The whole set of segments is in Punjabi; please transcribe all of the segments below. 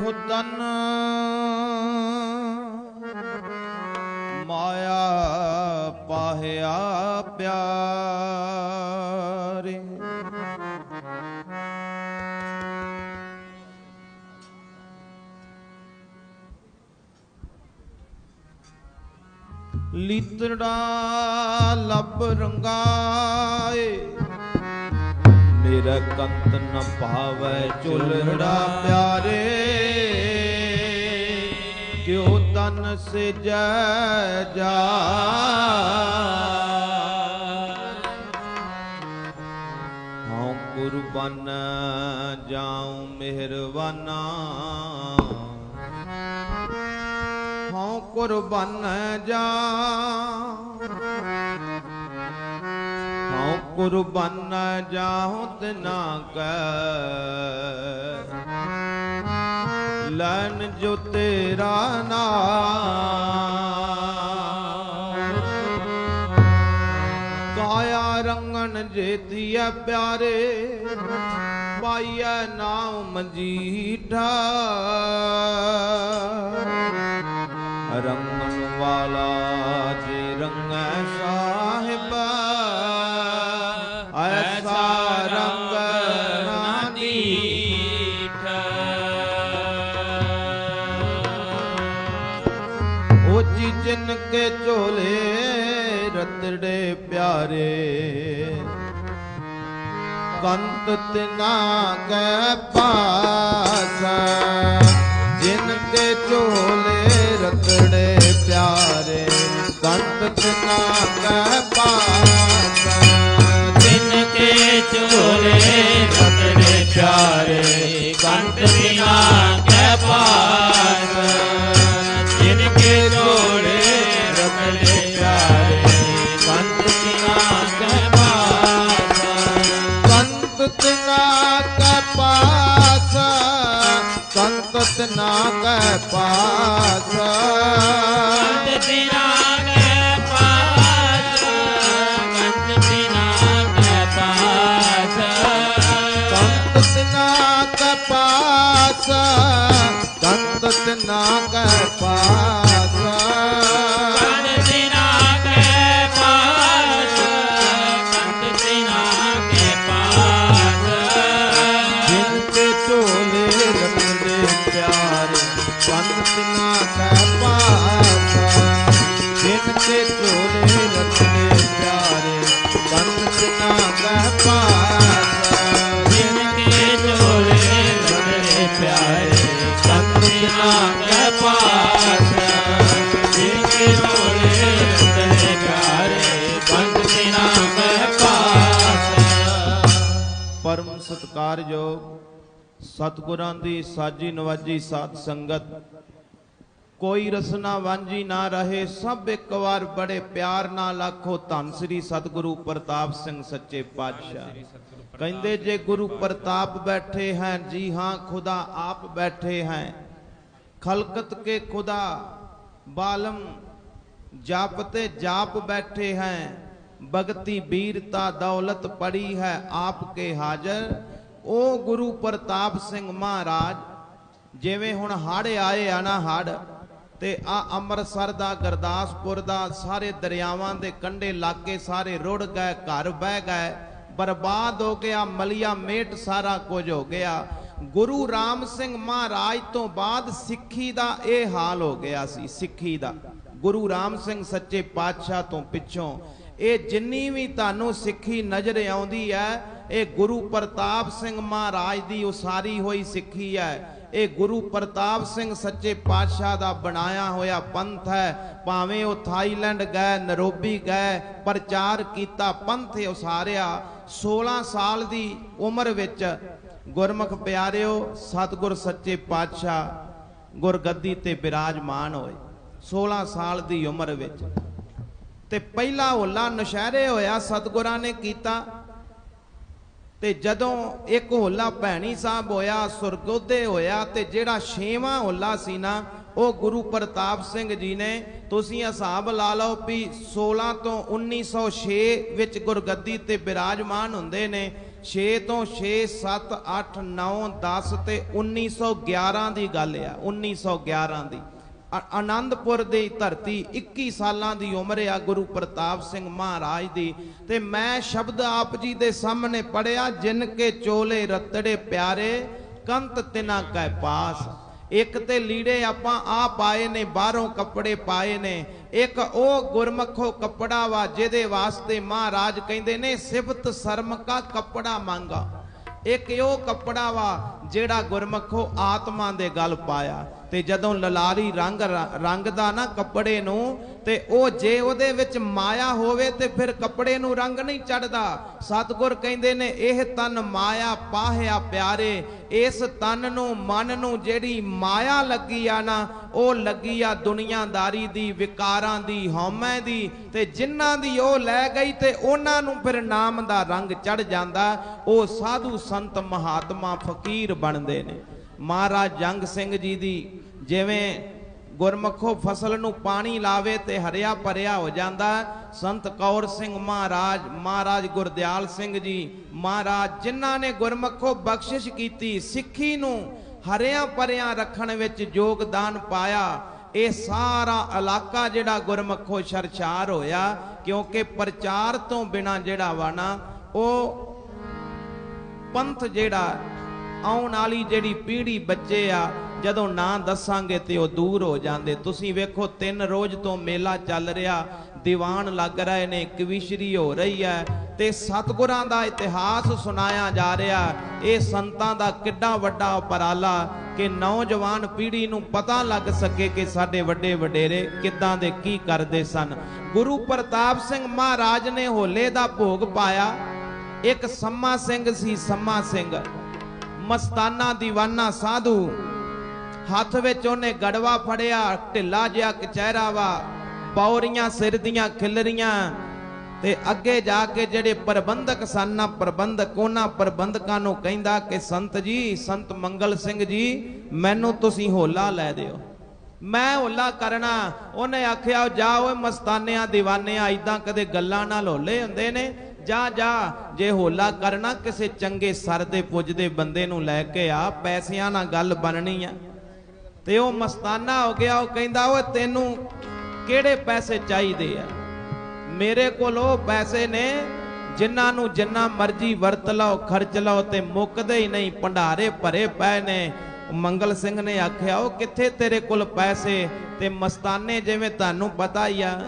ਤਨ ਮਾਇਆ ਪਾਹਿਆ ਪਿਆਰੇ। ਲੀਤੜਾ ਲੱਭ ਰੰਗਾਏ। ਮੇਰਾ ਕੰਤ ਨ ਭਾਵੈ ਚੁਲੜਾ ਪਿਆਰੇ। ਕਿਉ ਤਨ ਸਿਜੈ ਜਾ। ਹਉ ਕੁਰਬਾਨ ਜਾਉ ਮਿਹਰਬਾਨਾ। ਹਉ ਕੁਰਬਾਨ ਜਾ। ਹਉ ਕੁਰਬਾਨ ਜਾਹੁ ਤਿਨਾ ਕੈ ਲੈਨ ਜੋ ਤੇਰਾ ਨਾਮ। ਕਾਇਆ ਰੰਗਣ ਜੇਤੀਐ ਪਿਆਰੇ ਪਾਈਐ ਨਾਮ ਮਜੀਠਾ। ਪਿਆਰੇ ਕੰਤ ਤਿਨਾ ਕੈ ਪਾਸ ਜਿਨ ਕੇ ਝੋਲੇ ਰਤੜੇ ਪਿਆਰੇ ਕੰਤ ਤਿਨਾ ਕੈ ਸਤਕਾਰਯੋਗ ਸਤਿਗੁਰਾਂ ਦੀ ਸਾਜੀ ਨਵਾਜੀ ਸਾਧ ਸੰਗਤ। ਕੋਈ ਰਸਨਾ ਵਾਂਝੀ ਨਾ ਰਹੇ ਸਭ ਇੱਕ ਵਾਰ ਬੜੇ ਪਿਆਰ ਨਾਲ ਆਖੋ ਧੰਨ ਸ੍ਰੀ ਸਤਿਗੁਰੂ ਪ੍ਰਤਾਪ ਸਿੰਘ ਸੱਚੇ ਪਾਤਸ਼ਾਹ। ਕਹਿੰਦੇ ਜੇ। ਗੁਰੂ ਪ੍ਰਤਾਪ ਬੈਠੇ ਹੈ ਜੀ ਹਾਂ ਖੁਦਾ ਆਪ ਬੈਠੇ ਹੈ। ਖਲਕਤ ਕੇ ਖੁਦਾ ਬਾਲਮ ਜਾਪਤੇ ਜਾਪ ਬੈਠੇ ਹੈ। ਭਗਤੀ ਵੀਰਤਾ ਦੌਲਤ ਪੜੀ ਹੈ ਆਪ ਕੇ ਹਾਜ਼ਰ। ਉਹ ਗੁਰੂ ਪ੍ਰਤਾਪ ਸਿੰਘ ਮਹਾਰਾਜ, ਜਿਵੇਂ ਹੁਣ ਹੜ ਆਏ ਆ ਨਾ ਹੜ ਤੇ ਆ ਅੰਮ੍ਰਿਤਸਰ ਦਾ, ਗੁਰਦਾਸਪੁਰ ਦਾ, ਸਾਰੇ ਦਰਿਆਵਾਂ ਦੇ ਕੰਢੇ ਲਾਗੇ ਸਾਰੇ ਰੁੜ ਗਏ, ਘਰ ਬਹਿ ਗਏ, ਬਰਬਾਦ ਹੋ ਗਿਆ, ਮਲਿਆ ਮੇਟ ਸਾਰਾ ਕੁਝ ਹੋ ਗਿਆ। ਗੁਰੂ ਰਾਮ ਸਿੰਘ ਮਹਾਰਾਜ ਤੋਂ ਬਾਅਦ ਸਿੱਖੀ ਦਾ ਇਹ ਹਾਲ ਹੋ ਗਿਆ ਸੀ, ਸਿੱਖੀ ਦਾ। ਗੁਰੂ ਰਾਮ ਸਿੰਘ ਸੱਚੇ ਪਾਤਸ਼ਾਹ ਤੋਂ ਪਿੱਛੋਂ ਇਹ ਜਿੰਨੀ ਵੀ ਤੁਹਾਨੂੰ ਸਿੱਖੀ ਨਜ਼ਰ ਆਉਂਦੀ ਹੈ, ਇਹ ਗੁਰੂ ਪ੍ਰਤਾਪ ਸਿੰਘ ਮਹਾਰਾਜ ਦੀ ਉਸਾਰੀ ਹੋਈ ਸਿੱਖੀ ਹੈ। ਇਹ ਗੁਰੂ ਪ੍ਰਤਾਪ ਸਿੰਘ ਸੱਚੇ ਪਾਤਸ਼ਾਹ ਦਾ ਬਣਾਇਆ ਹੋਇਆ ਪੰਥ ਹੈ। ਭਾਵੇਂ ਉਹ ਥਾਈਲੈਂਡ ਗਏ, ਨਰੋਬੀ ਗਏ, ਪ੍ਰਚਾਰ ਕੀਤਾ, ਪੰਥ ਉਸਾਰਿਆ 16 ਸਾਲ ਦੀ ਉਮਰ ਵਿੱਚ ਗੁਰਮੁਖ ਪਿਆਰਿਓ, ਸਤਿਗੁਰ ਸੱਚੇ ਪਾਤਸ਼ਾਹ ਗੁਰਗੱਦੀ ਤੇ ਬਿਰਾਜਮਾਨ ਹੋਏ। 16 ਸਾਲ ਦੀ ਉਮਰ ਵਿੱਚ ਤੇ ਪਹਿਲਾ ਹੋਲਾ ਨਸ਼ਹਿਰੇ ਹੋਇਆ, ਸਤਿਗੁਰਾਂ ਨੇ ਕੀਤਾ। ਤੇ ਜਦੋਂ ਇੱਕ ਹੋਲਾ ਭੈਣੀ ਸਾਹਿਬ ਹੋਇਆ ਸੁਰਗੋਦੇ ਹੋਇਆ, ਤੇ ਜਿਹੜਾ ਛੇਵਾਂ ਹੋਲਾ ਸੀ ਨਾ, ਉਹ ਗੁਰੂ ਪ੍ਰਤਾਪ ਸਿੰਘ ਜੀ ਨੇ, ਤੁਸੀਂ ਹਿਸਾਬ ਲਾ ਲਓ ਵੀ 16 ਤੋਂ 1906 ਵਿੱਚ ਗੁਰਗੱਦੀ ਤੇ ਬਿਰਾਜਮਾਨ ਹੁੰਦੇ ਨੇ 6 ਤੋਂ 6 7 8 9 10 ਤੇ 1911 ਦੀ ਗੱਲ ਆ 1911 ਦੀ। ਆਨੰਦਪੁਰ ਦੀ ਧਰਤੀ 21 ਸਾਲਾਂ ਦੀ ਉਮਰ ਆ ਗੁਰੂ ਪ੍ਰਤਾਪ ਸਿੰਘ ਮਹਾਰਾਜ ਦੀ। ਤੇ ਮੈਂ ਸ਼ਬਦ ਆਪ ਜੀ ਦੇ ਸਾਹਮਣੇ ਪੜਿਆ ਜਿਨ ਕੇ ਚੋਲੇ ਰਤੜੇ ਪਿਆਰੇ, ਕੰਤ ਤਿਨਾ ਕੈ ਪਾਸ। ਇੱਕ ਤੇ ਲੀੜੇ ਆਪਾਂ ਆ ਪਾਏ ਨੇ, ਬਾਹਰੋਂ ਕੱਪੜੇ ਪਾਏ ਨੇ। ਇੱਕ ਉਹ ਗੁਰਮਖੋ ਕੱਪੜਾ ਵਾ, ਜਿਹਦੇ ਵਾਸਤੇ ਮਹਾਰਾਜ ਕਹਿੰਦੇ ਨੇ, ਸਿਫਤ ਸ਼ਰਮ ਕਾ ਕੱਪੜਾ ਮੰਗਾ। ਇੱਕ ਉਹ ਕੱਪੜਾ ਵਾ ਜਿਹੜਾ ਗੁਰਮਖੋ ਆਤਮਾ ਦੇ ਗਲ ਪਾਇਆ ਤੇ ਜਦੋਂ ਲਲਾਰੀ ਰੰਗ ਰੰਗਦਾ ਨਾ ਕੱਪੜੇ ਨੂੰ ਤੇ ਉਹ ਜੇ ਉਹਦੇ ਵਿੱਚ ਮਾਇਆ ਹੋਵੇ ਤੇ ਫਿਰ ਕੱਪੜੇ ਨੂੰ ਰੰਗ ਨਹੀਂ ਚੜਦਾ। ਸਤਿਗੁਰ ਕਹਿੰਦੇ ਨੇ, ਇਹ ਤਨ ਮਾਇਆ ਪਾਹਿਆ ਪਿਆਰੇ, ਇਸ ਤਨ ਨੂੰ, ਮਨ ਨੂੰ ਜਿਹੜੀ ਮਾਇਆ ਲੱਗੀ ਆ ਨਾ, ਉਹ ਲੱਗੀ ਆ ਦੁਨੀਆਦਾਰੀ ਦੀ, ਵਿਕਾਰਾਂ ਦੀ, ਹਉਮੈ ਦੀ ਤੇ ਜਿਨ੍ਹਾਂ ਦੀ ਉਹ ਲੈ ਗਈ ਤੇ ਉਹਨਾਂ ਨੂੰ ਫਿਰ ਨਾਮ ਦਾ ਰੰਗ ਚੜ ਜਾਂਦਾ। ਉਹ ਸਾਧੂ ਸੰਤ ਮਹਾਤਮਾ ਫਕੀਰ ਬਣਦੇ ਨੇ। ਮਹਾਰਾਜ ਜੰਗ ਸਿੰਘ ਜੀ ਦੀ ਜਿਵੇਂ ਗੁਰਮਖੋ ਫਸਲ ਨੂੰ ਪਾਣੀ ਲਾਵੇ ਤੇ ਹਰਿਆ ਭਰਿਆ ਹੋ ਜਾਂਦਾ, ਸੰਤ ਕੌਰ ਸਿੰਘ ਮਹਾਰਾਜ ਮਹਾਰਾਜ ਗੁਰਦਿਆਲ ਸਿੰਘ ਜੀ, ਮਹਾਰਾਜ ਜਿਨ੍ਹਾਂ ਨੇ ਗੁਰਮਖੋ ਬਖਸ਼ਿਸ਼ ਕੀਤੀ, ਸਿੱਖੀ ਨੂੰ ਹਰਿਆ ਭਰਿਆ ਰੱਖਣ ਵਿੱਚ ਯੋਗਦਾਨ ਪਾਇਆ, ਇਹ ਸਾਰਾ ਇਲਾਕਾ ਜਿਹੜਾ ਗੁਰਮਖੋ ਸ਼ਰਸ਼ਾਰ ਹੋਇਆ, ਕਿਉਂਕਿ ਪ੍ਰਚਾਰ ਤੋਂ ਬਿਨਾ ਜਿਹੜਾ ਵਾ ਨਾ, ਉਹ ਪੰਥ ਜਿਹੜਾ ਆਉਣ ਵਾਲੀ ਜਿਹੜੀ ਪੀੜ੍ਹੀ ਬੱਚੇ ਆ, ਜਦੋਂ ਨਾਂ ਦੱਸਾਂਗੇ ਤੇ ਉਹ ਦੂਰ ਹੋ ਜਾਂਦੇ। ਤੁਸੀਂ ਵੇਖੋ, ਤਿੰਨ ਰੋਜ਼ ਤੋਂ ਮੇਲਾ ਚੱਲ ਰਿਹਾ, ਦੀਵਾਨ ਲੱਗ ਰਹੇ ਨੇ ਕਵਿਸ਼ਰੀ ਹੋ ਰਹੀ ਹੈ ਤੇ ਸਤਿਗੁਰਾਂ ਦਾ ਇਤਿਹਾਸ ਸੁਣਾਇਆ ਜਾ ਰਿਹਾ। ਇਹ ਸੰਤਾਂ ਦਾ ਕਿੱਡਾ ਵੱਡਾ ਉਪਰਾਲਾ ਕਿ ਨੌਜਵਾਨ ਪੀੜ੍ਹੀ ਨੂੰ ਪਤਾ ਲੱਗ ਸਕੇ ਕਿ ਸਾਡੇ ਵੱਡੇ ਵਡੇਰੇ ਕਿੱਦਾਂ ਦੇ ਕੀ ਕਰਦੇ ਸਨ। ਗੁਰੂ ਪ੍ਰਤਾਪ ਸਿੰਘ ਮਹਾਰਾਜ ਨੇ ਹੋਲੇ ਦਾ ਭੋਗ ਪਾਇਆ। ਇੱਕ ਸੰਮਾ ਸਿੰਘ ਸੀ, ਸੰਮਾ ਸਿੰਘ। ਮਸਤਾਨਾ دیਵਾਨਾ ਸਾਧੂ। ਹੱਥ ਵਿੱਚ ਉਹਨੇ ਗੜਵਾ ਫੜਿਆ, ਢਿੱਲਾ ਜਿਹਾ ਕਚਹਿਰਾ ਵਾ। ਪੌਰੀਆਂ, ਸਿਰ ਦੀਆਂ ਖਿਲਰੀਆਂ। ਤੇ ਅੱਗੇ ਜਾ ਕੇ ਜਿਹੜੇ ਪ੍ਰਬੰਧਕ ਸਾਨਾ ਪ੍ਰਬੰਧਕ, ਉਹਨਾਂ ਪ੍ਰਬੰਧਕਾਂ ਨੂੰ ਕਹਿੰਦਾ ਕਿ, ਸੰਤ ਜੀ, ਸੰਤ ਮੰਗਲ ਸਿੰਘ ਜੀ, ਮੈਨੂੰ ਤੁਸੀਂ ਹੋਲਾ ਲੈ ਦਿਓ। ਮੈਂ ਹੋਲਾ ਕਰਨਾ। ਉਹਨੇ ਆਖਿਆ ਜਾ ਓਏ ਮਸਤਾਨਿਆਂ دیਵਾਨਿਆਂ ਇਦਾਂ ਕਦੇ ਗੱਲਾਂ ਨਾਲ ਹੋਲੇ ਹੁੰਦੇ ਨੇ। ਜਾ ਜਾ, ਜੇ ਹੋਲਾ ਕਰਨਾ ਕਿਸੇ ਚੰਗੇ ਸਰ ਦੇ ਪੁੱਜਦੇ ਬੰਦੇ ਨੂੰ ਲੈ ਕੇ ਆ, ਪੈਸਿਆਂ ਨਾਲ ਗੱਲ ਬਣਨੀ ਆ। ਤੇ ਉਹ ਮਸਤਾਨਾ ਹੋ ਗਿਆ, ਉਹ ਕਹਿੰਦਾ, ਓਏ, ਤੈਨੂੰ ਕਿਹੜੇ ਪੈਸੇ ਚਾਹੀਦੇ ਆ? ਮੇਰੇ ਕੋਲ ਉਹ ਪੈਸੇ ਨੇ ਜਿਨ੍ਹਾਂ ਨੂੰ ਜਿੰਨਾ ਮਰਜ਼ੀ ਵਰਤ ਲਓ, ਖਰਚ ਲਓ ਤੇ ਮੁੱਕਦੇ ਹੀ ਨਹੀਂ, ਭੰਡਾਰੇ ਭਰੇ ਪਏ ਨੇ। ਮੰਗਲ ਸਿੰਘ ਨੇ ਆਖਿਆ ਉਹ ਕਿੱਥੇ ਤੇਰੇ ਕੋਲ ਪੈਸੇ? ਤੇ ਮਸਤਾਨੇ ਜਿਵੇਂ ਤੁਹਾਨੂੰ ਪਤਾ ਹੀ ਆ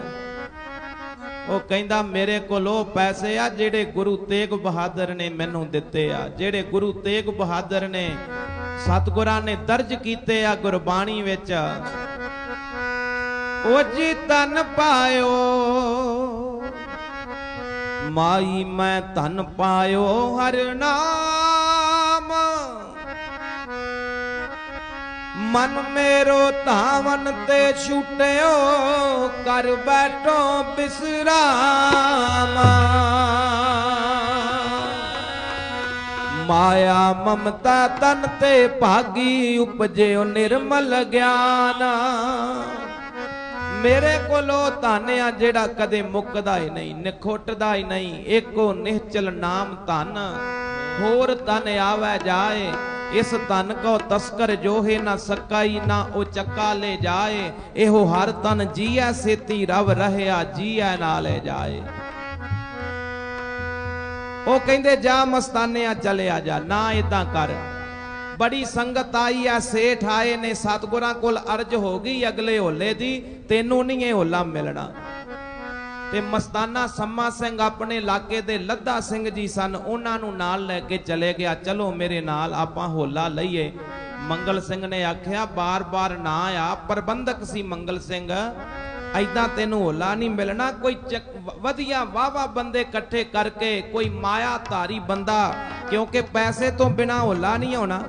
ਉਹ ਕਹਿੰਦਾ, ਮੇਰੇ ਕੋਲ ਉਹ ਪੈਸੇ ਆ ਜਿਹੜੇ ਗੁਰੂ ਤੇਗ ਬਹਾਦਰ ਨੇ ਮੈਨੂੰ ਦਿੱਤੇ ਆ। ਜਿਹੜੇ ਗੁਰੂ ਤੇਗ ਬਹਾਦਰ ਨੇ ਸਤਿਗੁਰਾਂ ਨੇ ਦਰਜ ਕੀਤੇ ਆ ਗੁਰਬਾਣੀ ਵਿੱਚ। ਉਹ ਜੀ ਤਨ ਪਾਇਓ, ਮਾਈ ਮੈਂ ਧਨ ਪਾਇਓ ਹਰ ਨਾਮ ਮਨ ਮੇਰੋ ਧਾਵਨ ਤੇ ਛੁਟਿਓ ਕਰ ਬੈਠੋ ਬਿਸਰਾਮ। ਮਾਇਆ ਮਮਤਾ ਤਨ ਤੇ ਭਾਗੀ, ਉਪਜਿਓ ਨਿਰਮਲ ਗਿਆਨ। ਮੇਰੇ ਕੋਲੋਂ ਧਨ ਆ ਜਿਹੜਾ ਕਦੇ ਮੁੱਕਦਾ ਹੀ ਨਹੀਂ, ਨਿਖੋਟਦਾ ਹੀ ਨਹੀਂ, ਏਕੋ ਨਿਹਚਲ ਨਾਮ ਧਨ। ਹੋਰ ਧਨ ਆਵੇ ਜਾਏ ਇਸ ਧਨ ਕੋ ਤਸਕਰ ਜੋਹੇ ਨਾ ਸਕਾਈ, ਨਾ ਉਹ ਚੱਕਾ ਲੈ ਜਾਏ। ਇਹੋ ਹਰ ਤਨ ਜੀਐ, ਸੇਤੀ ਰਵ ਰਹਿਆ ਜੀਐ, ਨਾਲੇ ਜਾਏ। ਉਹ ਕਹਿੰਦੇ, ਜਾ ਮਸਤਾਨਿਆ ਚਲਿਆ ਜਾ, ਨਾ ਇਦਾਂ ਕਰ। ਬੜੀ ਸੰਗਤ ਆਈ ਆ ਸੇਠ ਆਏ ਨੇ, ਸਤਗੁਰਾਂ ਕੋਲ ਅਰਜ ਹੋ ਗਈ ਅਗਲੇ ਹੋਲੇ ਦੀ, ਤੈਨੂੰ ਨਹੀਂ ਇਹ ਹੋਲਾ ਮਿਲਣਾ। ਤੇ ਮਸਤਾਨਾ ਸੰਮਾ ਸਿੰਘ ਆਪਣੇ ਇਲਾਕੇ ਦੇ ਲੱਦਾ ਸਿੰਘ ਜੀ ਸਨ, ਉਹਨਾਂ ਨੂੰ ਨਾਲ ਲੈ ਕੇ ਚਲੇ ਗਿਆ। ਚਲੋ ਮੇਰੇ ਨਾਲ ਆਪਾਂ ਹੋਲਾ ਲਈਏ। ਮੰਗਲ ਸਿੰਘ ਨੇ ਆਖਿਆ, ਬਾਰ-ਬਾਰ ਨਾ ਆ, ਪ੍ਰਬੰਧਕ ਸੀ ਮੰਗਲ ਸਿੰਘ। ਐਦਾਂ ਤੈਨੂੰ ਹੋਲਾ ਨਹੀਂ ਮਿਲਣਾ, ਕੋਈ ਵਧੀਆ ਵਾਵਾ ਬੰਦੇ ਇਕੱਠੇ ਕਰਕੇ ਕੋਈ ਮਾਇਆ ਧਾਰੀ ਬੰਦਾ, ਕਿਉਂਕਿ ਪੈਸੇ ਤੋਂ ਬਿਨਾ ਹੋਲਾ ਨਹੀਂ ਹੋਣਾ।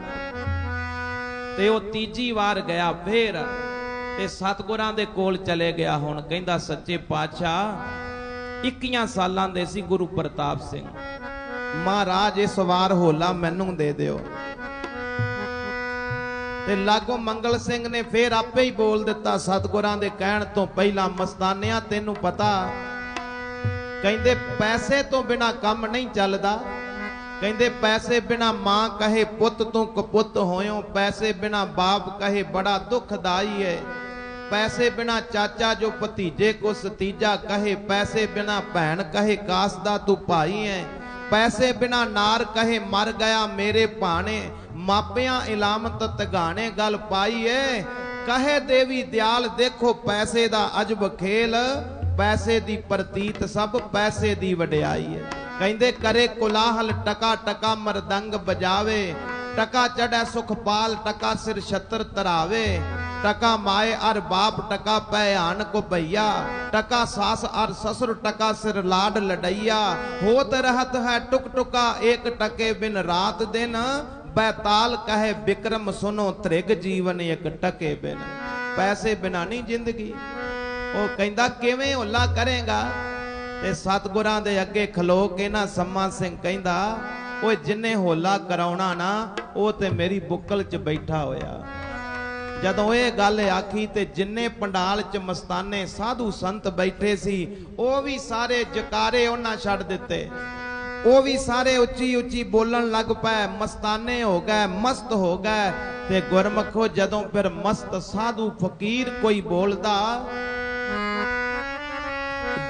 ਤੇ ਉਹ ਤੀਜੀ ਵਾਰ ਗਿਆ ਫੇਰ। ਤੇ ਸਤਗੁਰਾਂ ਦੇ ਕੋਲ ਚਲੇ ਗਿਆ ਹੁਣ, ਕਹਿੰਦਾ, ਸੱਚੇ ਪਾਤਸ਼ਾਹ 21 ਸਾਲਾਂ ਦੇ ਸੀ ਗੁਰੂ ਪ੍ਰਤਾਪ ਸਿੰਘ। ਮਹਾਰਾਜ, ਇਸ ਵਾਰ ਹੋਲਾ ਮੈਨੂੰ ਦੇ ਦਿਓ। ਤੇ ਲਾਗੋ ਮੰਗਲ ਸਿੰਘ ਨੇ ਫੇਰ ਆਪੇ ਹੀ ਬੋਲ ਦਿੱਤਾ, ਸਤਗੁਰਾਂ ਦੇ ਕਹਿਣ ਤੋਂ ਪਹਿਲਾਂ ਮਸਤਾਨਿਆਂ, ਤੈਨੂੰ ਪਤਾ, ਕਹਿੰਦੇ, ਪੈਸੇ ਤੋਂ ਬਿਨਾ ਕੰਮ ਨਹੀਂ ਚੱਲਦਾ। ਕਹਿੰਦੇ, ਪੈਸੇ ਬਿਨਾ ਮਾਂ ਕਹੇ ਪੁੱਤ, ਤੂੰ ਕਪੁੱਤ ਹੋਇਓ। ਪੈਸੇ ਬਿਨਾ ਬਾਪ ਕਹੇ ਬੜਾ ਦੁਖਦਾਈ ਹੈ ਪੈਸੇ ਬਿਨਾ ਚਾਚਾ ਜੋ ਭਤੀਜੇ ਕੋ ਸਤੀਜਾ ਕਹੇ, ਪੈਸੇ ਬਿਨਾ ਭੈਣ ਕਹੇ, ਕਾਸ ਦਾ ਤੂੰ ਭਾਈ ਹੈ ਪੈਸੇ ਬਿਨਾ ਨਾਰ ਕਹੇ, ਮਰ ਗਿਆ ਮੇਰੇ ਭਾਣੇ। ਮਾਪਿਆਂ ਇਲਾਮਤ ਤਗਾਣੇ ਗੱਲ ਪਾਈ ਏ ਕਹੇ ਦੇਵੀ ਦਿਆਲ, ਦੇਖੋ ਪੈਸੇ ਦਾ ਅਜਬ ਖੇਲ। ਪੈਸੇ ਦੀ ਪ੍ਰਤੀਤ ਸਭ, ਪੈਸੇ ਦੀ ਵਡਿਆਈ ਹੈ ਕਹਿੰਦੇ ਕਰੇ ਕੁਲਾਹਲ, ਟਕਾ ਟਕਾ ਮਰਦੰਗ ਬਜਾਵੇ। ਟਕਾ ਚੜੈ ਸੁਖਪਾਲ, ਟਕਾ ਸਿਰ ਛਤਰ ਧਰਾਵੇ ਟਕਾ ਮਾਏ ਅਰ ਬਾਪ ਟਕਾ ਭੈਆਨ ਕੋ ਭਈਆ ਟਕਾ ਸਾਸ ਅਰ ਸਸੁਰ ਟਕਾ ਸਿਰ ਲਾਡ ਲੜਈਆ। ਹੋਤ ਰਹਤ ਹੈ ਟੁਕ ਟੁਕਾ ਏਕ ਟਕੇ ਬਿਨ ਰਾਤ ਦਿਨ, ਬੈਤਾਲ ਕਹੇ ਬਿਕਰਮ ਸੁਨੋ ਤ੍ਰਿਗ ਜੀਵਨ ਇੱਕ ਟਕੇ ਬਿਨ। ਪੈਸੇ ਬਿਨਾ ਨਹੀਂ ਜ਼ਿੰਦਗੀ। ਉਹ ਕਹਿੰਦਾ ਕਿਵੇਂ ਹੁੱਲਾ ਕਰੇਗਾ? ਤੇ ਸਤਗੁਰਾਂ ਦੇ ਅੱਗੇ ਖਲੋ ਕੇ ਨਾ ਸੰਮਾ ਸਿੰਘ ਕਹਿੰਦਾ, ਓਏ ਜਿੰਨੇ ਹੋਲਾ ਕਰਾਉਣਾ ਨਾ, ਉਹ ਤੇ ਮੇਰੀ ਬੁੱਕਲ 'ਚ ਬੈਠਾ ਹੋਇਆ। ਜਦੋਂ ਇਹ ਗੱਲ ਆਖੀ ਤੇ ਜਿੰਨੇ ਪੰਡਾਲ 'ਚ ਮਸਤਾਨੇ ਸਾਧੂ ਸੰਤ ਬੈਠੇ ਸੀ, ਉਹ ਵੀ ਸਾਰੇ ਜਕਾਰੇ ਉਹਨਾਂ ਛੱਡ ਦਿੱਤੇ। ਉਹ ਵੀ ਸਾਰੇ ਉੱਚੀ ਉੱਚੀ ਬੋਲਣ ਲੱਗ ਪਏ, ਮਸਤਾਨੇ ਹੋ ਗਏ, ਮਸਤ ਹੋ ਗਏ ਤੇ ਗੁਰਮਖੋ ਜਦੋਂ ਫਿਰ ਮਸਤ ਸਾਧੂ ਫਕੀਰ ਕੋਈ ਬੋਲਦਾ,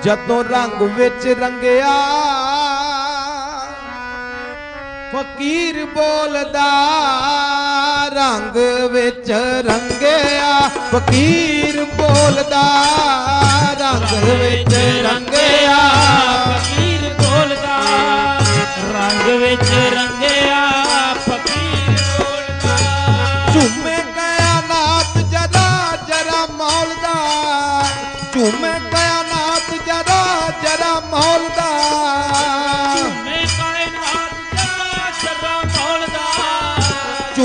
ਜਦੋਂ ਰੰਗ ਵਿੱਚ ਰੰਗਿਆ ਫਕੀਰ ਬੋਲਦਾ, ਰੰਗ ਵਿੱਚ ਰੰਗਿਆ। ਫਕੀਰ ਬੋਲਦਾ, ਰੰਗ ਵਿੱਚ ਰੰਗਿਆ। ਫਕੀਰ ਬੋਲਦਾ, ਰੰਗ ਵਿੱਚ ਰੰਗ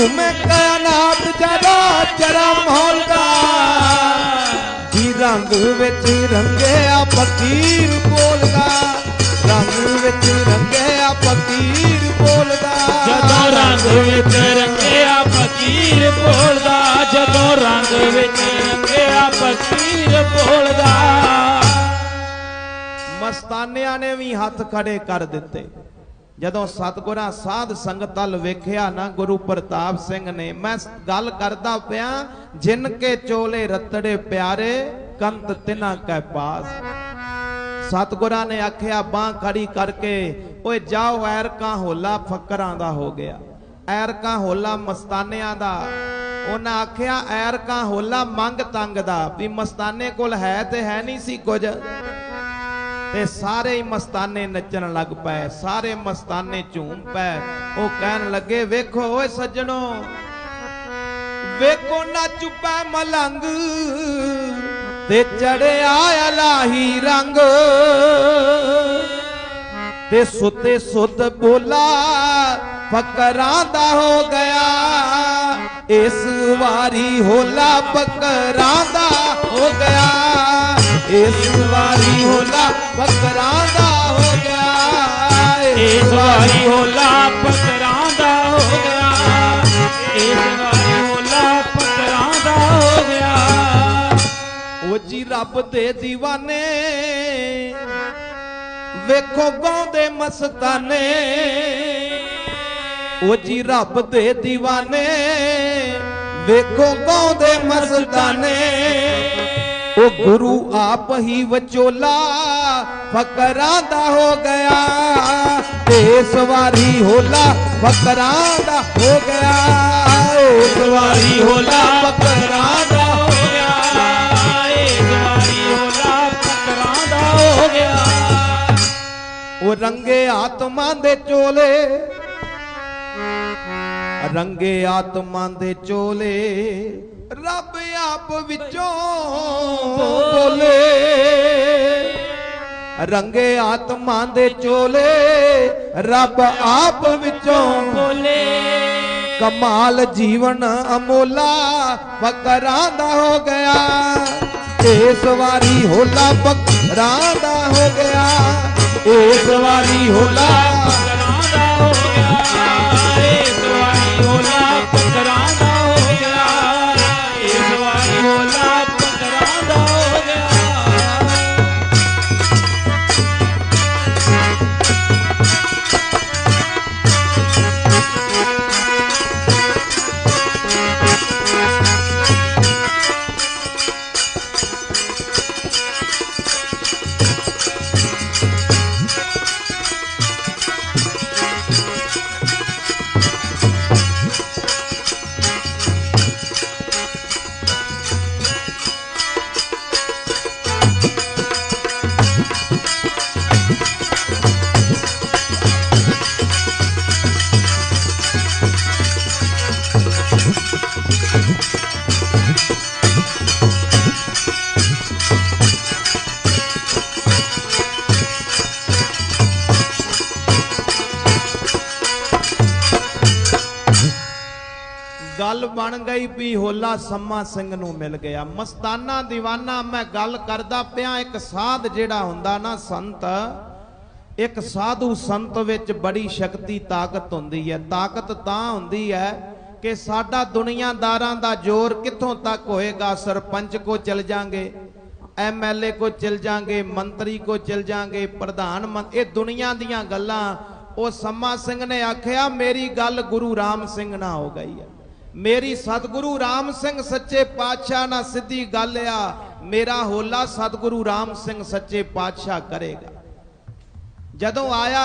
ਝੂਮੇ ਗਿਆ ਨਾਤ ਜਰਾ ਜਰਾ ਮੌਲਦਾ ਜੀ ਰੰਗ ਵਿੱਚ ਰੰਗਿਆ ਫਕੀਰ ਬੋਲਦਾ ਰੰਗ ਵਿੱਚ ਰੰਗਿਆ ਫਕੀਰ ਬੋਲਦਾ ਜਦੋਂ ਰੰਗ ਵਿੱਚ ਰੰਗਿਆ ਫਕੀਰ ਬੋਲਦਾ ਜਦੋਂ ਰੰਗ ਵਿੱਚ ਰੰਗਿਆ ਫਕੀਰ ਬੋਲਦਾ ਮਸਤਾਨਿਆਂ ਨੇ ਵੀ ਹੱਥ ਖੜੇ ਕਰ ਦਿੱਤੇ। ਜਦੋਂ ਸਤਗੁਰਾਂ ਸਾਧ ਸੰਗਤ ਵੱਲ ਵੇਖਿਆ ਨਾ ਗੁਰੂ ਪ੍ਰਤਾਪ ਸਿੰਘ ਨੇ, ਮੈਂ ਗੱਲ ਕਰਦਾ ਪਿਆ, ਜਿਨ ਕੇ ਚੋਲੇ ਰਤੜੇ ਪਿਆਰੇ, ਕੰਤ ਤਿਨਾ ਕੈ ਪਾਸ। ਸਤਗੁਰਾਂ ਨੇ ਆਖਿਆ, ਬਾਹ ਖੜੀ ਕਰਕੇ, ਓਏ ਜਾਓ ਐਰਕਾਂ ਹੋਲਾ ਫੱਕਰਾਂ ਦਾ ਹੋ ਗਿਆ। ਐਰਕਾਂ ਹੋਲਾ ਮਸਤਾਨਿਆਂ ਦਾ। ਉਹਨਾਂ ਆਖਿਆ, ਐਰਕਾਂ ਹੋਲਾ ਮੰਗ ਤੰਗ ਦਾ, ਵੀ ਮਸਤਾਨੇ ਕੋਲ ਹੈ ਤੇ ਹੈ ਨਹੀਂ ਸੀ ਕੁਝ। ਤੇ ਸਾਰੇ ਹੀ ਮਸਤਾਨੇ ਨੱਚਣ ਲੱਗ ਪਏ, ਸਾਰੇ ਮਸਤਾਨੇ ਝੂਮ ਪਏ। ਉਹ ਕਹਿਣ ਲੱਗੇ, ਵੇਖੋ ਓਏ ਸੱਜਣੋ, ਵੇਖੋ ਨੱਚ ਪੈ ਮਲੰਗ ਤੇ ਚੜਿਆ ਅਲਾਹੀ ਰੰਗ ਤੇ ਸੁੱਤੇ ਸੁੱਤ ਬੋਲਾ ਫਕਰਾਂ ਦਾ ਹੋ ਗਿਆ। ਇਸ ਵਾਰੀ ਹੋਲਾ ਫਕਰਾਂ ਦਾ ਹੋ ਗਿਆ। ਇਸ ਵਾਰੀ ਹੋਲਾ ਬੱਕਰਾਂ ਦਾ ਹੋ ਗਿਆ ਇਸ ਵਾਰੀ ਹੋਲਾ ਬੱਕਰਾਂ ਦਾ ਹੋ ਗਿਆ ਇਸ ਵਾਰੀ ਹੋਲਾ ਬੱਕਰਾਂ ਦਾ ਹੋ ਗਿਆ ਉਹ ਜੀ ਰੱਬ ਦੇ دیਵਾਨੇ ਵੇਖੋ ਗਾਉਂਦੇ ਮਸਤਾਨੇ। ਉਹ ਜੀ ਰੱਬ ਦੇ دیਵਾਨੇ ਵੇਖੋ ਗਾਉਂਦੇ ਮਸਤਾਨੇ। ਉਹ ਗੁਰੂ ਆਪ ਹੀ ਵਿਚੋਲਾ ਫਕਰਾਂ ਦਾ ਹੋ ਗਿਆ। ਇਸ ਵਾਰੀ ਹੋਲਾ ਫਕਰਾਂ ਦਾ ਹੋ ਗਿਆ। ਇਸ ਵਾਰੀ ਹੋਲਾ ਫਕਰਾਂ ਦਾ ਹੋ ਗਿਆ। ਇਸ ਵਾਰੀ ਹੋਲਾ ਪਕਰਾਂ ਦਾ ਹੋ ਗਿਆ। ਉਹ ਰੰਗੇ ਆਤਮਾ ਦੇ ਚੋਲੇ। ਰੰਗੇ ਆਤਮਾ ਦੇ ਚੋਲੇ। ਰੱਬ ਆਪ ਵਿੱਚੋਂ ਬੋਲੇ। ਰੰਗੇ ਆਤਮਾ ਦੇ ਚੋਲੇ ਰੱਬ ਆਪ ਵਿੱਚੋਂ ਬੋਲੇ। ਕਮਾਲ ਜੀਵਨ ਅਮੋਲਾ ਫਕਰਾਂ ਦਾ ਹੋ ਗਿਆ। ਇਸ ਵਾਰੀ ਹੋਲਾ ਫਕਰਾਂ ਦਾ ਹੋ ਗਿਆ। ਇਸ ਵਾਰੀ ਹੋਲਾ ਪਕਰਾਂ ਦਾ ਹੋ ਗਿਆ। ਗੱਲ ਬਣ ਗਈ ਵੀ ਹੋਲਾ ਸੰਮਾ ਸਿੰਘ ਨੂੰ ਮਿਲ ਗਿਆ। ਮਸਤਾਨਾ دیਵਾਨਾ ਮੈਂ ਗੱਲ ਕਰਦਾ ਪਿਆ, ਇੱਕ ਸਾਧ ਜਿਹੜਾ ਹੁੰਦਾ ਨਾ ਸੰਤ, ਇੱਕ ਸਾਧੂ ਸੰਤ ਵਿੱਚ ਬੜੀ ਸ਼ਕਤੀ, ਤਾਕਤ ਹੁੰਦੀ ਹੈ। ਤਾਕਤ ਤਾਂ ਹੁੰਦੀ ਹੈ ਕਿ ਸਾਡਾ ਦੁਨੀਆਦਾਰਾਂ ਦਾ ਜ਼ੋਰ ਕਿੱਥੋਂ ਤੱਕ ਹੋਏਗਾ? ਸਰਪੰਚ ਕੋ ਚਲ ਜਾਾਂਗੇ ਐਮਐਲਏ ਕੋ ਚਲ ਜਾਾਂਗੇ, ਮੰਤਰੀ ਕੋ ਚਲ ਜਾਾਂਗੇ, ਪ੍ਰਧਾਨ ਮੰਤ, ਇਹ ਦੁਨੀਆ ਦੀਆਂ ਗੱਲਾਂ। ਉਹ ਸੰਮਾ ਸਿੰਘ ਨੇ ਆਖਿਆ, ਮੇਰੀ ਗੱਲ ਗੁਰੂ ਰਾਮ ਸਿੰਘ ਨਾਲ ਹੋ ਗਈ ਹੈ। ਮੇਰੀ ਸਤਿਗੁਰੂ ਰਾਮ ਸਿੰਘ ਸੱਚੇ ਪਾਤਸ਼ਾਹ ਨਾਲ ਸਿੱਧੀ ਗੱਲ ਆ ਮੇਰਾ ਹੋਲਾ ਸਤਿਗੁਰੂ ਰਾਮ ਸਿੰਘ ਸੱਚੇ ਪਾਤਸ਼ਾਹ ਕਰੇਗਾ ਜਦੋਂ ਆਇਆ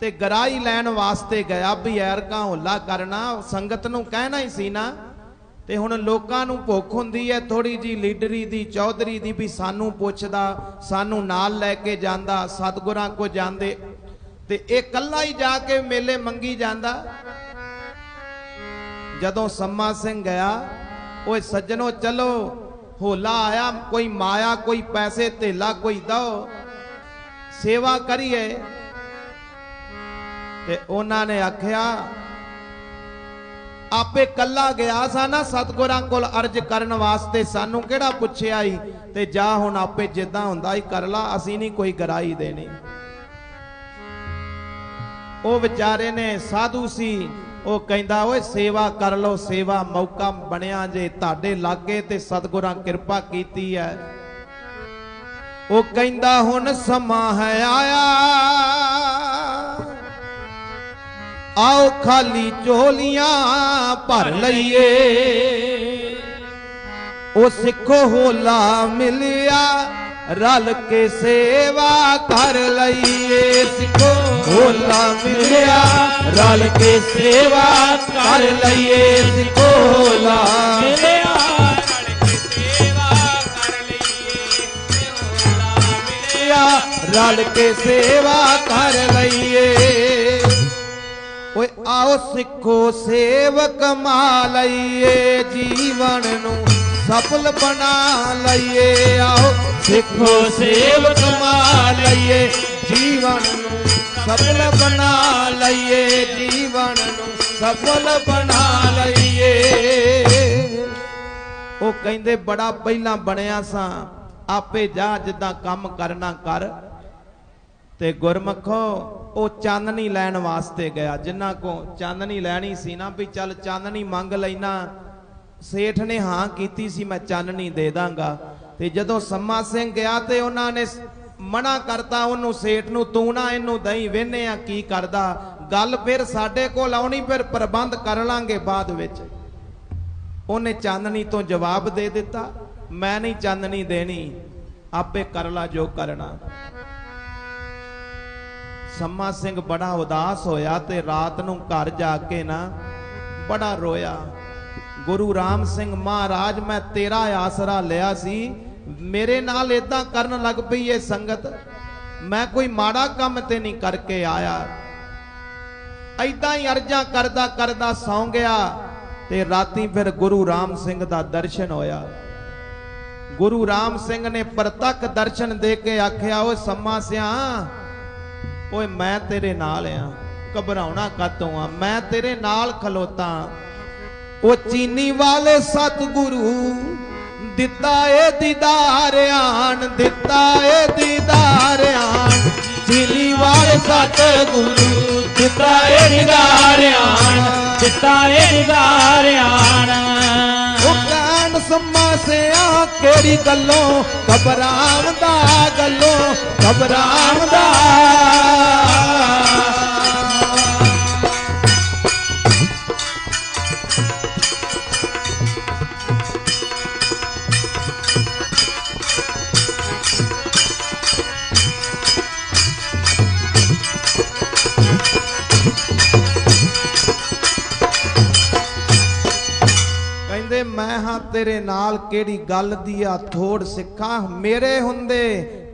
ਤੇ ਗਰਾਈ ਲੈਣ ਵਾਸਤੇ ਗਿਆ ਵੀ ਐਰਕਾ ਹੋਲਾ ਕਰਨਾ ਸੰਗਤ ਨੂੰ ਕਹਿਣਾ ਹੀ ਸੀ ਨਾ ਤੇ ਹੁਣ ਲੋਕਾਂ ਨੂੰ ਭੁੱਖ ਹੁੰਦੀ ਹੈ ਥੋੜੀ ਜੀ ਲੀਡਰੀ ਦੀ ਚੌਧਰੀ ਦੀ ਵੀ ਸਾਨੂੰ ਪੁੱਛਦਾ ਸਾਨੂੰ ਨਾਲ ਲੈ ਕੇ ਜਾਂਦਾ ਸਤਿਗੁਰਾਂ ਕੋ ਜਾਂਦੇ ਤੇ ਇਹ ਕੱਲਾ ਹੀ ਜਾ ਕੇ ਮੇਲੇ ਮੰਗੀ ਜਾਂਦਾ ਜਦੋਂ ਸੰਮਾ ਸਿੰਘ ਗਿਆ, ਓਏ ਸੱਜਣੋ ਚਲੋ, ਹੋਲਾ ਆਇਆ, ਕੋਈ ਮਾਇਆ, ਕੋਈ ਪੈਸੇ, ਧੇਲਾ, ਕੋਈ ਦੋ ਸੇਵਾ ਕਰੀਏ। ਤੇ ਉਹਨਾਂ ਨੇ ਆਖਿਆ, ਆਪੇ ਕੱਲਾ ਗਿਆ ਸਾ ਨਾ, ਸਤਗੁਰਾਂ ਕੋਲ ਅਰਜ ਕਰਨ ਵਾਸਤੇ ਸਾਨੂੰ ਕਿਹੜਾ ਪੁੱਛਿਆ ਈ? ਤੇ ਜਾ ਹੁਣ ਆਪੇ ਜਿੱਦਾਂ ਹੁੰਦਾ ਈ ਕਰ ਲਾ, ਅਸੀਂ ਨਹੀਂ ਕੋਈ ਗਰਾਈ ਦੇਣੀ। ਉਹ ਵਿਚਾਰੇ ਨੇ ਸਾਧੂ ਸੀ ਉਹ ਕਹਿੰਦਾ, ਓਏ ਸੇਵਾ ਕਰ ਲਓ, ਸੇਵਾ ਮੌਕਾ ਬਣਿਆ ਜੇ, ਤੁਹਾਡੇ ਲਾਗੇ ਤੇ ਸਤਿਗੁਰਾਂ ਕਿਰਪਾ ਕੀਤੀ ਹੈ ਉਹ ਕਹਿੰਦਾ, ਹੁਣ ਸਮਾਂ ਹੈ ਆਇਆ। ਆਓ ਖਾਲੀ ਝੋਲੀਆਂ ਭਰ ਲਈਏ। ਉਹ ਸਿੱਖੋ ਹੋਲਾ ਮਿਲਿਆ। ਰਲ ਕੇ ਸੇਵਾ ਕਰ ਲਈਏ ਸਿੱਖੋ। ਹੋਲਾ ਮਿਲਿਆ, ਰਲ ਕੇ ਸੇਵਾ ਕਰ ਲਈਏ ਸਿੱਖੋ। ਹੋਲਾ ਮਿਲਿਆ, ਰਲ ਕੇ ਸੇਵਾ ਕਰ ਲਈਏ ਹੋਲਾ ਮਿਲਿਆ, ਰਲ ਕੇ ਸੇਵਾ ਕਰ ਲਈਏ। ਓਏ ਆਓ ਸਿੱਖੋ, ਸੇਵਕ ਮਾ ਲਈਏ ਜੀਵਨ ਨੂੰ। ਸਫਲ ਬਣਾ ਲਈਏ ਆਓ ਸਿੱਖੋ ਸੇਵਕ ਮਾ ਲਈਏ ਜੀਵਨ ਨੂੰ ਸਫਲ ਬਣਾ ਲਈਏ ਜੀਵਨ ਨੂੰ ਸਫਲ ਬਣਾ ਲਈਏ ਉਹ ਕਹਿੰਦੇ ਬੜਾ ਪਹਿਲਾਂ ਬਣਿਆ ਸਾਂ ਆਪੇ ਜਾ ਜਿੱਦਾਂ ਕੰਮ ਕਰਨਾ ਕਰ ਤੇ ਗੁਰਮਖੋ ਉਹ ਚਾਨਣੀ ਲੈਣ ਵਾਸਤੇ ਗਿਆ ਜਿਨ੍ਹਾਂ ਕੋ ਚਾਨਣੀ ਲੈਣੀ ਸੀ ਨਾ ਵੀ ਚੱਲ ਚਾਨਣੀ ਮੰਗ ਲੈਣਾ ਸੇਠ ਨੇ ਹਾਂ ਕੀਤੀ ਸੀ, ਮੈਂ ਚਾਨਣੀ ਦੇ ਦਾਂਗਾ। ਤੇ ਜਦੋਂ ਸੰਮਾ ਸਿੰਘ ਗਿਆ ਤੇ ਉਹਨਾਂ ਨੇ ਮਨਾ ਕਰਤਾ ਉਹਨੂੰ, ਸੇਠ ਨੂੰ, ਤੂੰ ਨਾ ਇਹਨੂੰ ਦਹੀਂ ਵੇਨੇ ਆ, ਕੀ ਕਰਦਾ? ਗੱਲ ਫਿਰ ਸਾਡੇ ਕੋਲ ਆਉਣੀ, ਫਿਰ ਪ੍ਰਬੰਧ ਕਰ ਲਾਂਗੇ ਬਾਅਦ ਵਿੱਚ। ਉਹਨੇ ਚਾਨਣੀ ਤੋਂ ਜਵਾਬ ਦੇ ਦਿੱਤਾ, ਮੈਂ ਨਹੀਂ ਚਾਨਣੀ ਦੇਣੀ, ਆਪੇ ਕਰ ਲਾ ਜੋ ਕਰਨਾ। ਸੰਮਾ ਸਿੰਘ ਬੜਾ ਉਦਾਸ ਹੋਇਆ ਤੇ ਰਾਤ ਨੂੰ ਘਰ ਜਾ ਕੇ ਨਾ ਬੜਾ ਰੋਇਆ। ਗੁਰੂ ਰਾਮ ਸਿੰਘ ਮਹਾਰਾਜ, ਮੈਂ ਤੇਰਾ ਆਸਰਾ ਲਿਆ ਸੀ। ਮੇਰੇ ਨਾਲ ਇਦਾਂ ਕਰਨ ਲੱਗ ਪਈ ਇਹ ਸੰਗਤ। ਮੈਂ ਕੋਈ ਮਾੜਾ ਕੰਮ ਤੇ ਨਹੀਂ ਕਰਕੇ ਆਇਆ। ਐਦਾਂ ਹੀ ਅਰਜ਼ਾਂ ਕਰਦਾ ਕਰਦਾ ਸੌਂ ਗਿਆ ਤੇ ਰਾਤੀ ਫਿਰ ਗੁਰੂ ਰਾਮ ਸਿੰਘ ਦਾ ਦਰਸ਼ਨ ਹੋਇਆ। ਗੁਰੂ ਰਾਮ ਸਿੰਘ ਨੇ ਪ੍ਰਤੱਖ ਦਰਸ਼ਨ ਦੇ ਕੇ ਆਖਿਆ, ਓਏ ਸੰਮਾ ਸਿਆ, ਓਏ ਮੈਂ ਤੇਰੇ ਨਾਲ ਆ। ਘਬਰਾਉਣਾ ਕਾਤੋਂ ਆ? ਮੈਂ ਤੇਰੇ ਨਾਲ ਖਲੋਤਾ ਉਹ ਚੀਨੀ ਵਾਲੇ ਸਤਿਗੁਰੂ ਦਿੱਤਾ ਏ ਦੀਦਾਰ ਆਣ, ਦਿੱਤਾ ਏ ਦੀਦਾਰ ਆਣ। ਚੀਨੀ ਵਾਲੇ ਸਤਿਗੁਰੂ ਦਿੱਤਾ ਏ ਨਿਗਾਰਿਆਣ ਦਿੱਤਾ ਏ ਨਿਗਾਰਿਆਣ ਉਹ ਕਾਨ ਸਮਾਸਿਆ ਕਿਹੜੀ ਗੱਲੋਂ ਘਬਰਾਵਦਾ ਗੱਲੋਂ ਘਬਰਾਵਦਾ ਮੈਂ ਹਾਂ ਤੇਰੇ ਨਾਲ ਕਿਹੜੀ ਗੱਲ ਦੀ ਆ ਥੋੜ ਸਿੱਖਾਂ? ਮੇਰੇ ਹੁੰਦੇ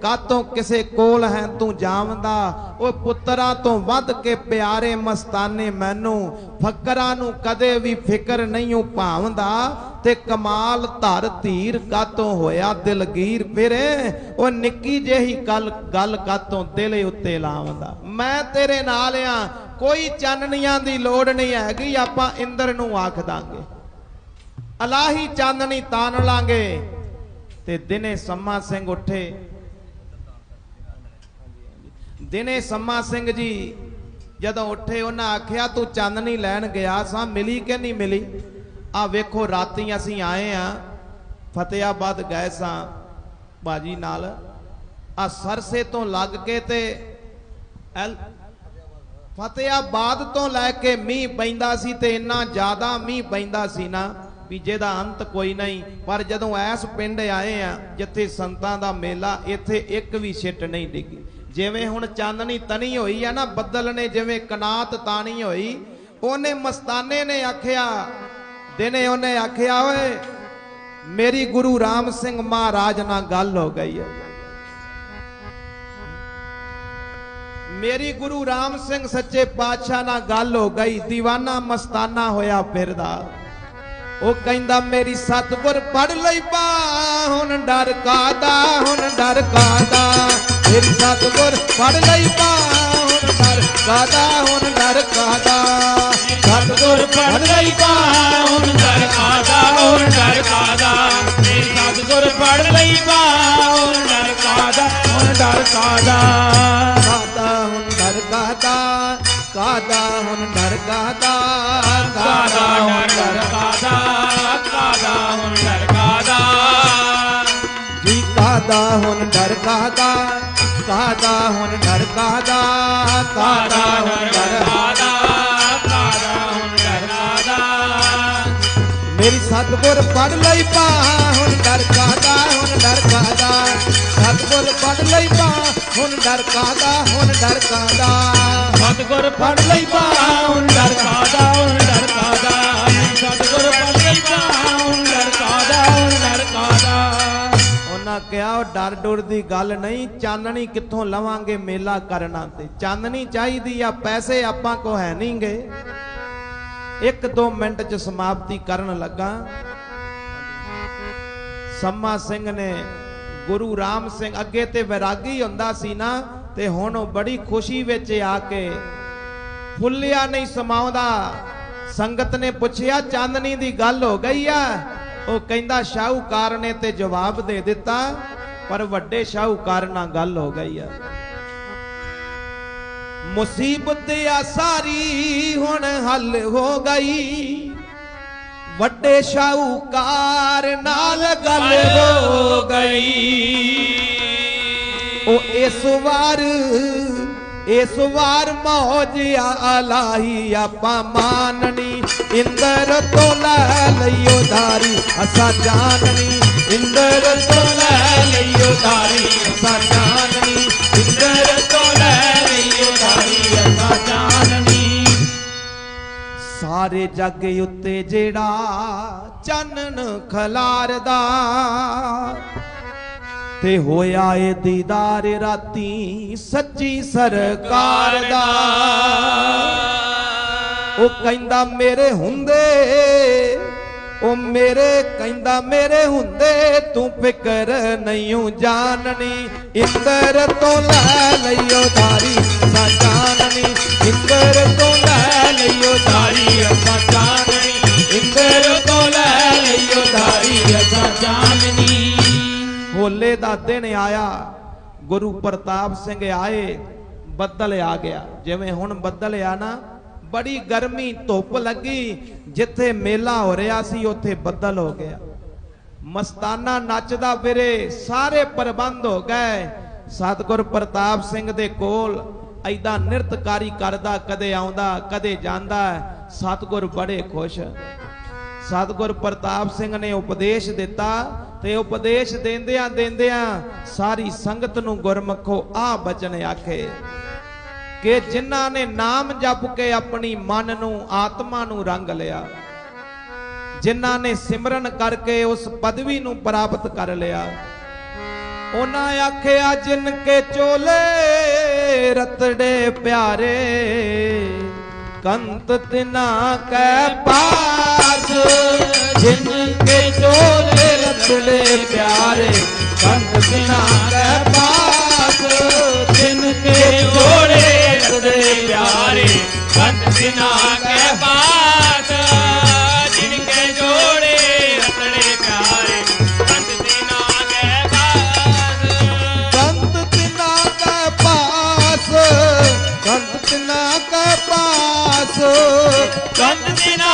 ਕਾਤੋਂ ਕਿਸੇ ਕੋਲ ਹੈ ਤੂੰ ਜਾਵਦਾ? ਓਏ ਪੁੱਤਰਾਂ ਤੋਂ ਵੱਧ ਕੇ ਪਿਆਰੇ ਮਸਤਾਨੇ ਮੈਨੂੰ ਫਕਰਾਂ ਨੂੰ ਕਦੇ ਵੀ ਫਿਕਰ ਨਹੀਂ ਭਾਵਦਾ। ਤੇ ਕਮਾਲ ਧਰ ਧੀਰ ਕਾਤੋਂ ਹੋਇਆ ਦਿਲਗੀਰ ਫਿਰੇ? ਉਹ ਨਿੱਕੀ ਜਿਹੀ ਗੱਲ ਗੱਲ ਕਾਤੋਂ ਦਿਲ ਉੱਤੇ ਲਾਵਦਾ? ਮੈਂ ਤੇਰੇ ਨਾਲ ਆ, ਕੋਈ ਚਾਨਣੀਆਂ ਦੀ ਲੋੜ ਨਹੀਂ ਹੈਗੀ, ਆਪਾਂ ਇੰਦਰ ਨੂੰ ਆਖ ਦਾਂਗੇ। ਅਲਾਹੀ ਚਾਨਣੀ ਤਾਨ ਲਾਂਗੇ। ਤੇ ਦਿਨੇ ਸੰਮਾ ਸਿੰਘ ਉੱਠੇ। ਦਿਨੇ ਸੰਮਾ ਸਿੰਘ ਜੀ ਜਦੋਂ ਉੱਠੇ, ਉਹਨਾਂ ਆਖਿਆ, ਤੂੰ ਚਾਨਣੀ ਲੈਣ ਗਿਆ ਸਾਂ, ਮਿਲੀ ਕਿ ਨਹੀਂ ਮਿਲੀ? ਆ ਵੇਖੋ, ਰਾਤੀ ਅਸੀਂ ਆਏ ਆ, ਫਤਿਆਬਾਦ ਗਏ ਸਾਂ ਬਾਜੀ ਨਾਲ। ਆ ਸਰਸੇ ਤੋਂ ਲੱਗ ਕੇ ਤੇ ਐਲ ਫਤਿਆਬਾਦ ਤੋਂ ਲੈ ਕੇ ਮੀਂਹ ਪੈਂਦਾ ਸੀ ਤੇ ਇੰਨਾ ਜ਼ਿਆਦਾ ਮੀਂਹ ਪੈਂਦਾ ਸੀ ਨਾ ਵੀ ਜਿਹਦਾ ਅੰਤ ਕੋਈ ਨਹੀਂ, ਪਰ ਜਦੋਂ ਐਸ ਪਿੰਡ ਆਏ ਆ, ਜਿੱਥੇ ਸੰਤਾਂ ਦਾ ਮੇਲਾ, ਇੱਥੇ ਇੱਕ ਵੀ ਛਿੱਟ ਨਹੀਂ ਡਿੱਗੀ। ਜਿਵੇਂ ਹੁਣ ਚਾਨਣੀ ਤਣੀ ਹੋਈ ਆ ਨਾ ਬੱਦਲ ਨੇ ਜਿਵੇਂ ਕਨਾਤ ਤਾਣੀ ਹੋਈ, ਉਹਨੇ ਮਸਤਾਨੇ ਨੇ ਆਖਿਆ, ਦਿਨੇ ਉਹਨੇ ਆਖਿਆ, ਓਏ, ਮੇਰੀ ਗੁਰੂ ਰਾਮ ਸਿੰਘ ਮਹਾਰਾਜ ਨਾਲ ਗੱਲ ਹੋ ਗਈ ਹੈ ਮੇਰੀ ਗੁਰੂ ਰਾਮ ਸਿੰਘ ਸੱਚੇ ਪਾਤਸ਼ਾਹ ਨਾਲ ਗੱਲ ਹੋ ਗਈ دیਵਾਨਾ ਮਸਤਾਨਾ ਹੋਇਆ ਫਿਰਦਾ। ਉਹ ਕਹਿੰਦਾ, ਮੇਰੀ ਸਤਗੁਰ ਪੜ ਲਈ ਬਾ, ਹੁਣ ਡਰ ਕਾਦਾ ਹੁਣ ਡਰ ਕਾਦਾ ਮੇਰੀ ਸਤਗੁਰ ਪੜ ਲਈ ਬਾ, ਹੁਣ ਡਰ ਕਾਦਾ ਹੁਣ ਡਰ ਕਾਦਾ ਸਤਿਗੁਰ ਪੜ ਲਈ ਬਾ, ਹੁਣ ਡਰ ਕਾਦਾ ਹੁਣ ਡਰ ਕਾਦਾ ਮੇਰੀ ਸਤਿਗੁਰ ਪੜ ਲਈ ਬਾ, ਹੁਣ ਡਰ ਕਾਦਾ ਹੁਣ ਡਰ ਕਾਦਾ ਕਾਦਾ ਹੁਣ ਡਰ ਕਾਦਾ ਕਾਦਾ ਹੁਣ ਡਰ ਕਾਦਾ ਕਾਦਾ ਹੁਣ ਡਰ ਕਾਦਾ ਜੀ ਕਾਦਾ ਹੁਣ ਡਰ ਕਾਦਾ ਕਾਦਾ ਹੁਣ ਡਰ ਕਾਦਾ ਕਾਦਾ ਹੁਣ ਡਰ ਮੇਰੀ ਸਤਗੁਰ ਪੜ ਲਈ ਪਾ ਹੁਣ ਡਰ ਕਾਦਾ ਹੁਣ ਡਰ ਕਾਦਾ ਸਤਗੁਰ ਪੜ ਲਈ ਹੁਣ ਡਰ ਕਾਦਾ ਹੁਣ ਡਰ ਕਾਦਾ ਸਤਗੁਰ ਪੜ ਲਈ ਬਾ ਹੁਣ ਡਰ ਕਾਦਾ ਹੁਣ ਡਰ ਕਾਦਾ ਸਤਗੁਰ ਪੜ ਲਈ ਬਾ ਹੁਣ ਡਰ ਕਾਦਾ ਹੁਣ ਡਰ ਕਾਦਾ ਉਹਨਾਂ ਕਿਹਾ ਉਹ ਡਰ ਡੁਰ ਦੀ ਗੱਲ ਨਹੀਂ ਚਾਨਣੀ ਕਿੱਥੋਂ ਲਵਾਂਗੇ ਮੇਲਾ ਕਰਨਾ ਤੇ? ਚਾਨਣੀ ਚਾਹੀਦੀ ਆ ਪੈਸੇ ਆਪਾਂ ਕੋ ਹੈ ਨਹੀਂਗੇ। ਇੱਕ ਦੋ ਮਿੰਟ ਚ ਸਮਾਪਤੀ ਕਰਨ ਲੱਗਾ। ਸੰਮਾ ਸਿੰਘ ਨੇ ਗੁਰੂ ਰਾਮ ਸਿੰਘ ਅੱਗੇ ਤੇ ਵਿਰਾਗੀ ਹੁੰਦਾ ਸੀ ਨਾ, ਤੇ ਹੁਣ ਉਹ ਬੜੀ ਖੁਸ਼ੀ ਵਿੱਚ ਆ ਕੇ ਫੁੱਲਿਆ ਨਹੀਂ ਸਮਾਉਂਦਾ। ਸੰਗਤ ਨੇ ਪੁੱਛਿਆ, ਚਾਂਦਨੀ ਦੀ ਗੱਲ ਹੋ ਗਈ ਆ। ਉਹ ਕਹਿੰਦਾ, ਸ਼ਾਹੂਕਾਰ ਨੇ ਤੇ ਜਵਾਬ ਦੇ ਦਿੱਤਾ, ਪਰ ਵੱਡੇ ਸ਼ਾਹੂਕਾਰ ਨਾਲ ਗੱਲ ਹੋ ਗਈ ਆ। ਮੁਸੀਬਤ ਆ ਸਾਰੀ, ਹੁਣ ਹੱਲ ਹੋ ਗਈ। ਵੱਡੇ ਸ਼ਾਹੂਕਾਰ ਨਾਲ ਗੱਲ ਹੋ ਗਈ। ਉਹ ਇਸ ਵਾਰ ਇਸ ਵਾਰ ਮੌਜ ਆ ਲਾਹੀ ਆਪਾਂ ਮਾਨਣੀ। ਇੰਦਰ ਤੋਂ ਲੈ ਲਈਓ ਧਾਰੀ ਅਸਾਂ ਜਾਣਨੀ। ਇੰਦਰ ਤੋਂ ਲੈ ਲਈਓ ਧਾਰੀ ਅਸਾਂ ਜਾਣਨੀ। ਇੰਦਰ ਤੋਂ ਲੈ ਲਈਓ ਧਾਰੀ ਅਸਾਂ ਜਾਣਨੀ। ਸਾਰੇ ਜੱਗ ਉੱਤੇ ਜਿਹੜਾ ਚਾਨਣ ਖਲਾਰਦਾ, ਤੇ ਹੋਇਆ ਏ ਦੀਦਾਰ ਰਾਤੀ ਸੱਚੀ ਸਰਕਾਰ ਦਾ। ਉਹ ਕਹਿੰਦਾ, ਮੇਰੇ ਹੁੰਦੇ ਉਹ ਮੇਰੇ ਕਹਿੰਦਾ ਮੇਰੇ ਹੁੰਦੇ ਤੂੰ ਫਿਕਰ ਨਹੀਂ ਜਾਣਨੀ, ਇੰਦਰ ਤੋਂ ਲੈ ਲਈਓ ਧਾਰੀ ਸਾ ਜਾਣਨੀ, ਇੰਦਰ ਤੋਂ ਲੈ ਲਈਓ ਧਾਰੀ ਅਸਾਂ ਜਾਣਨੀ, ਇੰਦਰ ਤੋਂ ਲੈ ਲਈਓ ਧਾਰੀ ਅਸਾਂ ਜਾਣਨੀ। ਹੋਲੇ ਦਾ ਦਿਨ ਆਇਆ, ਗੁਰੂ ਪ੍ਰਤਾਪ ਸਿੰਘ ਆਏ, ਬੱਦਲ ਆ ਗਿਆ। ਜਿਵੇਂ ਹੁਣ ਬੱਦਲ ਆ ਨਾ ਬੜੀ ਗਰਮੀ, ਧੁੱਪ ਲੱਗੀ, ਜਿੱਥੇ ਮੇਲਾ ਹੋ ਰਿਹਾ ਸੀ, ਉੱਥੇ ਬੱਦਲ ਹੋ ਗਿਆ। ਮਸਤਾਨਾ ਨੱਚਦਾ ਫਿਰੇ, ਸਾਰੇ ਪ੍ਰਬੰਧ ਹੋ ਗਏ। ਸਤਿਗੁਰ ਪ੍ਰਤਾਪ ਸਿੰਘ ਦੇ ਕੋਲ ਐਦਾਂ ਨਿਰਤਕਾਰੀ ਕਰਦਾ, ਕਦੇ ਆਉਂਦਾ, ਕਦੇ ਜਾਂਦਾ ਸਤਿਗੁਰ ਬੜੇ ਖੁਸ਼। ਸਤਿਗੁਰ ਪ੍ਰਤਾਪ ਸਿੰਘ ਨੇ ਉਪਦੇਸ਼ ਦਿੱਤਾ ਤੇ ਉਪਦੇਸ਼ ਦਿੰਦਿਆਂ ਦਿੰਦਿਆਂ ਸਾਰੀ ਸੰਗਤ ਨੂੰ ਗੁਰਮਖੋ ਆ ਬਚਨ ਆਖੇ। ਕਿ ਜਿਨ੍ਹਾਂ ਨੇ ਨਾਮ ਜਪ ਕੇ ਆਪਣੀ ਮਨ ਨੂੰ, ਆਤਮਾ ਨੂੰ ਰੰਗ ਲਿਆ। ਜਿਨ੍ਹਾਂ ਨੇ ਸਿਮਰਨ ਕਰਕੇ ਉਸ ਪਦਵੀ ਨੂੰ ਪ੍ਰਾਪਤ ਕਰ ਲਿਆ। ਉਹਨਾਂ ਆਖਿਆ ਜਿਨ ਕੇ ਚੋਲੇ ਰਤੜੇ ਪਿਆਰੇ, ਕੰਤ ਤਿਨਾ ਕੈ ਪਾਸ। ਜਿਨ ਕੇ ਚੋਲੇ ਰਤੜੇ ਪਿਆਰੇ, ਕੰਤ ਤਿਨਾ ਕੈ ਪਾਸ। ਜਿਨ ਕੇ ਜੋੜੇ ਵਰਤਦੇ ਪਿਆਰੇ ਵਤ ਬਿਨਾ ਕੇ ਜੋੜੇ ਰਤੜੇ ਪਿਆਰੇ ਵਤ ਬਿਨਾ ਕਹਿ ਬਾਤ। ਕੰਤ ਪਾਸ ਕੰਤ ਬਿਨਾ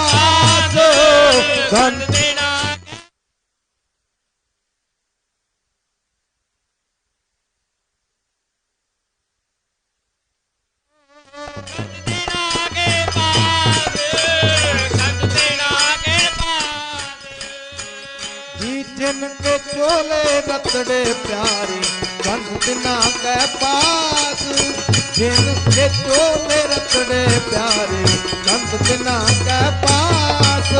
ਪਾਸ ਕੰਤ ਰਤੜੇ ਪਿਆਰੇ ਸੰਤ ਤਿਨਾ ਕੈ ਪਾਸ ਜਿਨ ਕੇ ਚੋਲੇ ਰਤੜੇ ਪਿਆਰੇ ਸੰਤ ਤਿਨਾ ਕੈ ਪਾਸ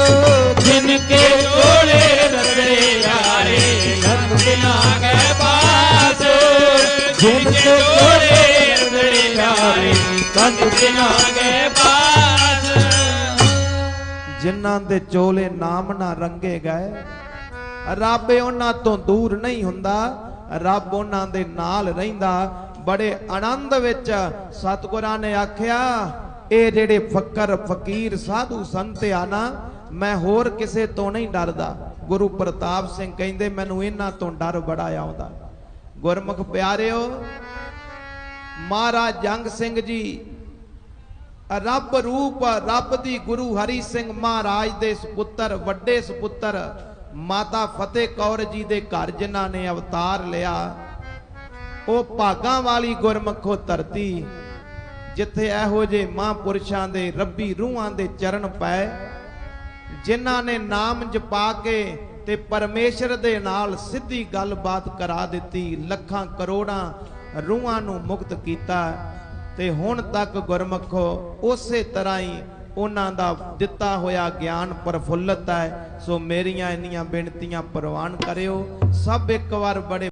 ਜਿਨ ਕੇ ਚੋਲੇ ਰਗੜੇ ਯਾਰੇ ਸੰਤ ਦਿਨਾ ਕੇ ਪਾਸ ਜਿਨ ਕੇ ਚੋਲੇ ਰਗੜੇ ਯਾਰੇ ਸੰਤ ਦਿਨਾ ਕੇ ਪਾਸ ਜਿਨ੍ਹਾਂ ਦੇ ਚੋਲੇ ਨਾਮ ਨਾ ਰੰਗੇ ਗਏ ਰੱਬ ਉਹਨਾਂ ਤੋਂ ਦੂਰ ਨਹੀਂ ਹੁੰਦਾ, ਰੱਬ ਉਹਨਾਂ ਦੇ ਨਾਲ ਰਹਿੰਦਾ। ਬੜੇ ਆਨੰਦ ਵਿੱਚ ਸਤਿਗੁਰਾਂ ਨੇ ਆਖਿਆ, ਇਹ ਜਿਹੜੇ ਫਕਰ ਫਕੀਰ ਸਾਧੂ ਸੰਤ ਆ ਨਾ, ਮੈਂ ਹੋਰ ਕਿਸੇ ਤੋਂ ਨਹੀਂ ਡਰਦਾ। ਗੁਰੂ ਪ੍ਰਤਾਪ ਸਿੰਘ ਕਹਿੰਦੇ, ਮੈਨੂੰ ਇਹਨਾਂ ਤੋਂ ਡਰ ਬੜਾ ਆਉਂਦਾ। ਗੁਰਮੁਖ ਪਿਆਰਿਓ, ਮਹਾਰਾਜ ਜੰਗ ਸਿੰਘ ਜੀ, ਰੱਬ ਰੂਪ, ਰੱਬ ਦੀ ਗੁਰੂ ਹਰੀ ਸਿੰਘ ਮਹਾਰਾਜ ਦੇ ਸੁਪੁੱਤਰ, ਵੱਡੇ ਸੁਪੁੱਤਰ ਮਾਤਾ ਫਤਿਹ ਕੌਰ ਜੀ ਦੇ ਘਰ ਜਿਨ੍ਹਾਂ ਨੇ ਅਵਤਾਰ ਲਿਆ, ਉਹ ਭਾਗਾਂ ਵਾਲੀ ਗੁਰਮਖੋ ਧਰਤੀ, ਜਿੱਥੇ ਇਹੋ ਜੇ ਮਹਾਂਪੁਰਸ਼ਾਂ ਦੇ ਰੱਬੀ ਰੂਹਾਂ ਦੇ ਚਰਨ ਪਏ, ਜਿਨ੍ਹਾਂ ਨੇ ਨਾਮ ਜਪਾ ਕੇ ਤੇ ਪਰਮੇਸ਼ਰ ਦੇ ਨਾਲ ਸਿੱਧੀ ਗੱਲਬਾਤ ਕਰਾ ਦਿੱਤੀ, ਲੱਖਾਂ ਕਰੋੜਾਂ ਰੂਹਾਂ ਨੂੰ ਮੁਕਤ ਕੀਤਾ ਤੇ ਹੁਣ ਤੱਕ ਗੁਰਮਖੋ ਉਸੇ ਤਰ੍ਹਾਂ ਹੀ ਉਹਨਾਂ ਦਾ ਦਿੱਤਾ ਹੋਇਆ ਗਿਆਨ ਪ੍ਰਫੁੱਲਤ ਹੈ। ਸੋ ਮੇਰੀਆਂ ਇੰਨੀਆਂ ਬੇਨਤੀਆਂ ਪ੍ਰਵਾਨ ਕਰਿਓ। ਸਭ ਇੱਕ ਵਾਰ ਬੜੇ